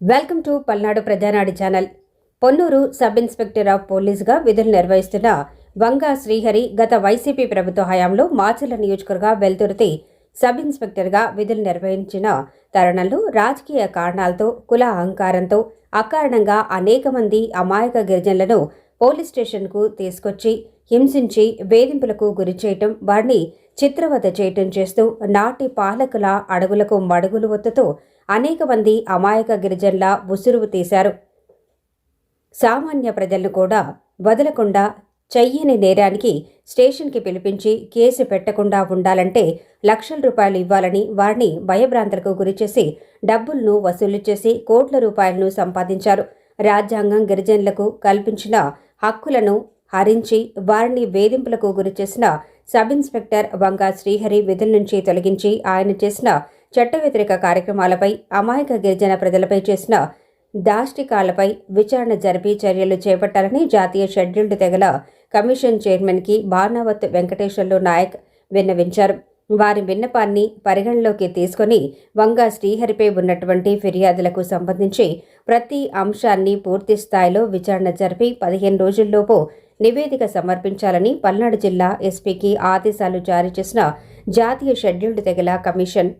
Welcome to Palnadu Prajanadu channel. Ponnuru sub inspector of పోలీసుగా విధులు నిర్వహిస్తున్న వంగా శ్రీహరి గత వైసీపీ ప్రభుత్వ హయాంలో మాచర్ల నియోజకవర్గ వెల్తుర్తి సబ్ ఇన్స్పెక్టర్గా విధులు నిర్వహించిన తరుణంలో రాజకీయ కారణాలతో కుల అహంకారంతో అకారణంగా అనేక మంది అమాయక గిరిజనులను పోలీస్ స్టేషన్కు తీసుకొచ్చి హింసించి వేధింపులకు గురి చేయటం వారిని చిత్రవద చేయటం చేస్తూ నాటి పాలకుల అడుగులకు మడుగులు ఒత్తుతూ అనేక మంది అమాయక గిరిజనుల ఉసురువు తీశారు. సామాన్య ప్రజలను కూడా వదలకుండా చెయ్యని నేరానికి స్టేషన్కి పిలిపించి కేసు పెట్టకుండా ఉండాలంటే లక్షల రూపాయలు ఇవ్వాలని వారిని భయభ్రాంతులకు గురిచేసి డబ్బులను వసూలు చేసి కోట్ల రూపాయలను సంపాదించారు. రాజ్యాంగం గిరిజనులకు కల్పించిన హక్కులను హరించి వారిని వేధింపులకు గురిచేసిన సబ్ ఇన్స్పెక్టర్ వంగా శ్రీహరి విధుల నుంచి తొలగించి ఆయన చేసిన చట్ట వ్యతిరేక కార్యక్రమాలపై అమాయక గిరిజన ప్రజలపై చేసిన దాష్టికాలపై విచారణ జరిపి చర్యలు చేపట్టాలని జాతీయ షెడ్యూల్డ్ తెగల కమిషన్ చైర్మన్కి బార్నావత్ వెంకటేశ్వర్లు నాయక్ విన్నవించారు. వారి విన్నపాన్ని పరిగణలోకి తీసుకొని వంగ శ్రీహరిపై ఉన్నటువంటి ఫిర్యాదులకు సంబంధించి ప్రతి అంశాన్ని పూర్తి స్థాయిలో విచారణ జరిపి పదిహేను రోజుల్లోపు నివేదిక సమర్పించాలని పల్నాడు జిల్లా ఎస్పీకి ఆదేశాలు జారీ చేసిన జాతీయ షెడ్యూల్డ్ తెగల కమిషన్.